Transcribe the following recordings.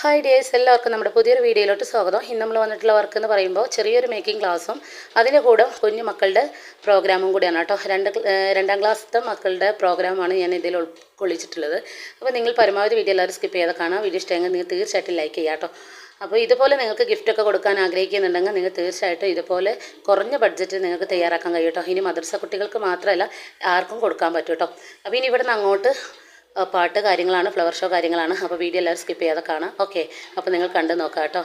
Hi dears എല്ലാവർക്കും നമ്മുടെ പുതിയൊരു വീഡിയോയിലോട്ട് സ്വാഗതം. ഇന്ന് നമ്മൾ വന്നിട്ടുള്ള വർക്ക് എന്ന് പറയുമ്പോൾ ചെറിയൊരു മേക്കിംഗ് ക്ലാസ്സും അതിന്റെ കൂടെ കുഞ്ഞു മക്കളുടെ പ്രോഗ്രാമും കൂടിയാണ് കേട്ടോ. രണ്ട് രണ്ടാം ക്ലാസ്സിലത്തെ മക്കളുടെ പ്രോഗ്രാമാണ് ഞാൻ ഇതിൽ ഉൾക്കൊള്ളിച്ചിട്ടുള്ളത്. അപ്പോൾ നിങ്ങൾ പരമാവധി വീഡിയോ എല്ലാവരും സ്കിപ്പ് ചെയ്താൽ കാണാം. വീഡിയോ ഇഷ്ടമെങ്കിൽ നിങ്ങൾ തീർച്ചയായിട്ടും ലൈക്ക് ചെയ്യാം കേട്ടോ. അപ്പോൾ ഇതുപോലെ നിങ്ങൾക്ക് ഗിഫ്റ്റൊക്കെ കൊടുക്കാൻ ആഗ്രഹിക്കുന്നുണ്ടെങ്കിൽ നിങ്ങൾ തീർച്ചയായിട്ടും ഇതുപോലെ കുറഞ്ഞ ബഡ്ജറ്റിൽ നിങ്ങൾക്ക് തയ്യാറാക്കാൻ കഴിയും കേട്ടോ. ഇനി മദ്രസ കുട്ടികൾക്ക് മാത്രമല്ല ആർക്കും കൊടുക്കാൻ പറ്റും കേട്ടോ. അപ്പോൾ ഇനി ഇവിടെ നിന്ന് അങ്ങോട്ട് പാട്ട് കാര്യങ്ങളാണ് ഫ്ലവർ ഷോ കാര്യങ്ങളാണ്. അപ്പോൾ വീഡിയോ എല്ലാവരും സ്കിപ്പ് ചെയ്യാതെ കാണാം. ഓക്കെ അപ്പോൾ നിങ്ങൾ കണ്ടു നോക്കാം കേട്ടോ.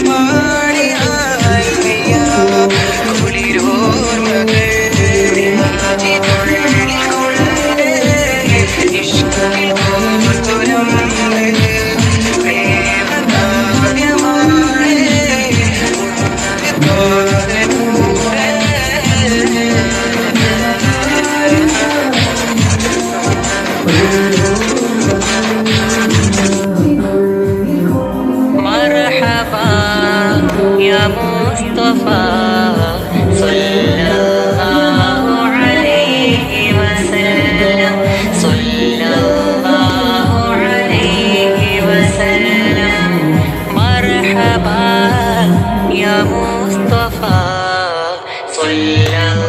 of my مصطفى صلى الله عليه وسلم صلى الله عليه وسلم مرحبا يا مصطفى صلى الله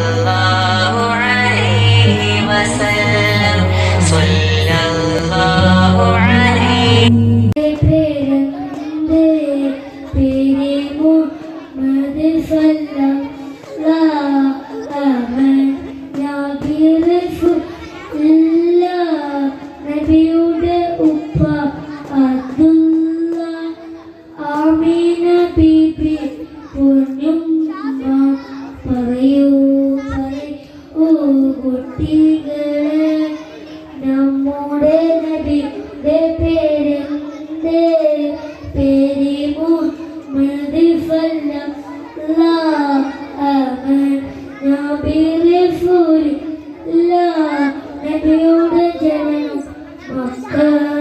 तेरे मोहम्मद फल्ला अमन या मेरे फूल ला नबियोड़ जनम मक्का